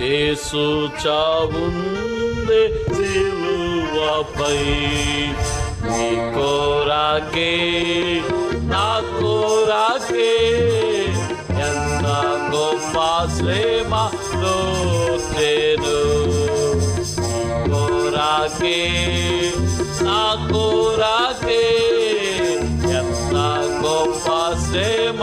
ఏసు చావుందే సిలువపై నీ కోరాకే నా కోరాకే ఎంత గొప్ప శ్రమ లోతేను కోరాకే నా కోరాకే ఎంత గొప్ప శ్రమ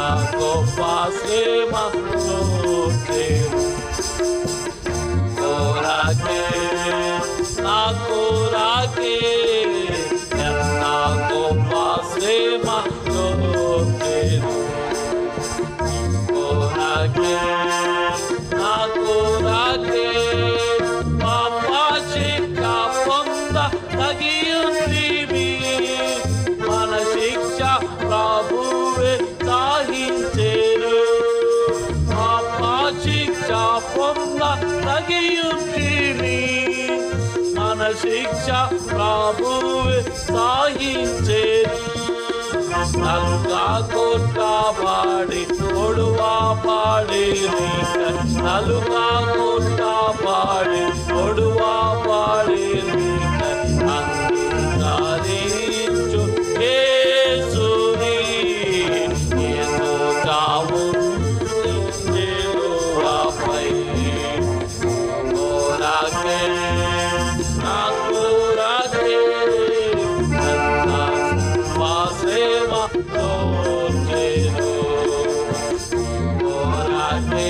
la copa se más noche. శిక్ష పొంద మన శిక్ష ప్రభువే సాహించేరు నలుగా కొట్టబాడి ఒడువా పాడి నలుగా కొట్టబాడి ఒడువా one way.